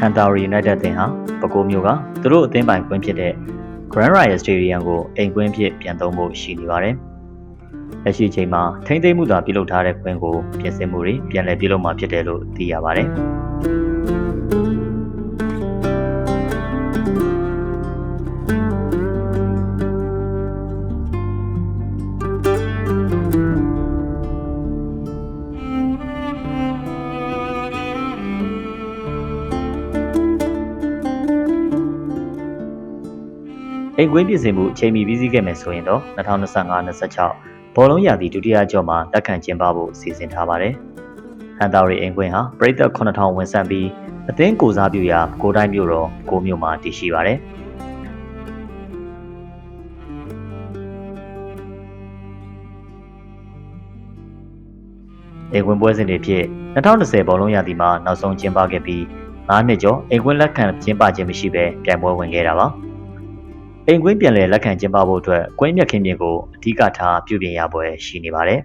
Hantari United အသင်းဟာပဲခူးမြို့ကသူတို့အသင်းပိုင်ကွင်းဖြစ်တဲ့ Grand Royal Stadium ကိုအိမ်ကွင်းဖြစ်ပြန်သုံးဖို့ရှိနေပါတယ်။လက်ရှိချိန်မှာထိမ့်သိမ်းမှုသာပြုလုပ်ထားတဲ့ကွင်းကိုပြင်ဆင်မှုတွေပြန်လည်ပြုလုပ်မှာဖြစ်တယ်လို့သိရပါတယ်။ အိမ်ကွင်းပြင်ဆင်မှုအချိန်မီပြီးစီးခဲ့မယ်ဆိုရင်တော့2025-26ဘောလုံးရာသီဒုတိယကြော့မှာတက်ခံကျင်းပဖို့စီစဉ်ထားပါတယ်။ဟန်တာရီအိမ်ကွင်းဟာပြည်သက်9000ဝန်ဆန့်ပြီးအသင်းကိုစားပြုရာကိုတိုင်းမြို့တော်ကိုမြို့မှာတည်ရှိပါတယ်။အိမ်ကွင်းပွဲစဉ်တွေဖြစ်2010ဘောလုံးရာသီမှာနောက်ဆုံးကျင်းပခဲ့ပြီး9နှစ်ကျော်အိမ်ကွင်းလက်ခံကျင်းပခြင်းမရှိဘဲပြိုင်ပွဲဝင်ခဲ့တာပါ အိမ်ကွင်းပြန်လည်လက်ခံကျင်းပဖို့အတွက်ကွင်းမြက်ခင်းပြင်ကိုအဓိကထားပြုပြင်ရပွဲရှိနေပါတယ်